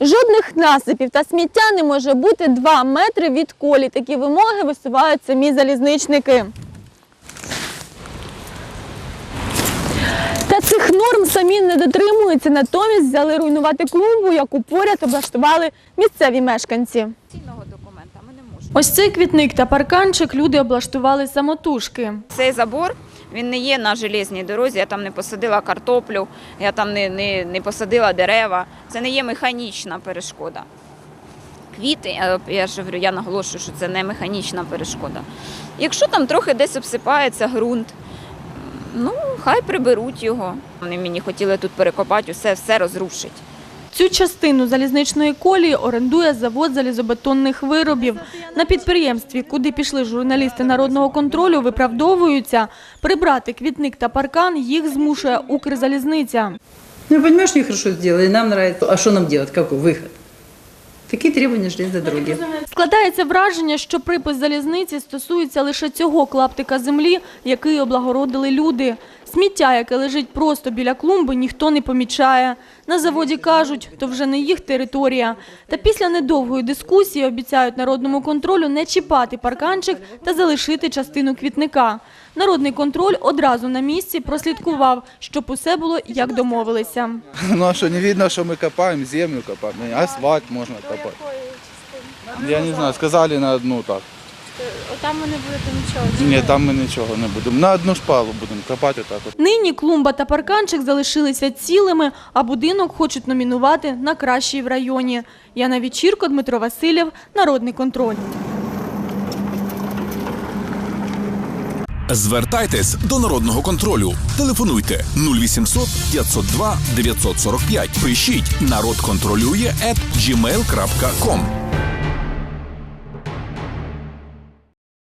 Жодних насипів та сміття не може бути 2 метри від колі. Такі вимоги висувають самі залізничники. Та цих норм самі не дотримуються, натомість взяли руйнувати клумбу, яку поряд облаштували місцеві мешканці. Ось цей квітник та парканчик люди облаштували самотужки. Цей забор він не є на железній дорозі. Я там не посадила картоплю, я там не, не, не посадила дерева. Це не є механічна перешкода. Квіти, я, ж говорю, я наголошую, що це не механічна перешкода. Якщо там трохи десь обсипається ґрунт, ну хай приберуть його. Вони мені хотіли тут перекопати, усе, все розрушить. Цю частину залізничної колії орендує завод залізобетонних виробів. На підприємстві, куди пішли журналісти народного контролю, виправдовуються. Прибрати квітник та паркан їх змушує Укрзалізниця. Ну, понимаешь, нехорошо сделали, нам нравится. А что нам делать? Какой выход? Такие требования железной дороги. Складається враження, що припис залізниці стосується лише цього клаптика землі, який облагородили люди. Сміття, яке лежить просто біля клумби, ніхто не помічає. На заводі кажуть, то вже не їх територія. Та після недовгої дискусії обіцяють народному контролю не чіпати парканчик та залишити частину квітника. Народний контроль одразу на місці прослідкував, щоб усе було як домовилися. Ну а що, не видно, що ми копаємо, землю копаємо, асфальт можна копати. Я не знаю, сказали на одну так. Там ми не будете нічого. Ні, там ми нічого не будемо. На одну шпалу будемо копати так от. Нині клумба та парканчик залишилися цілими, а будинок хочуть номінувати на кращий в районі. Яна Вічірко, Дмитро Васильєв, Народний контроль. Звертайтесь до народного контролю. Телефонуйте 0800 502 945. Пишіть народ контролює at gmail.com.